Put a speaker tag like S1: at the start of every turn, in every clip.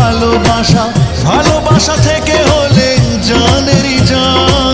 S1: ভালোবাসা ভালোবাসা থেকে হলে জানেরই জান।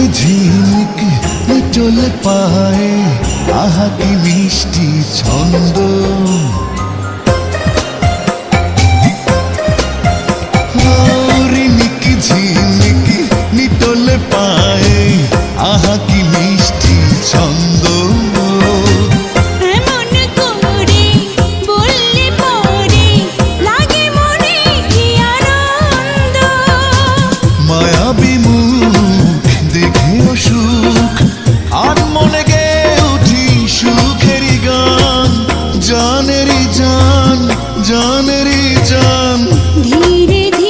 S2: রিনিক ঝিনিক চলে পায়ে আহা কি মিষ্টি ছন্দ জান ধীরে ধীরে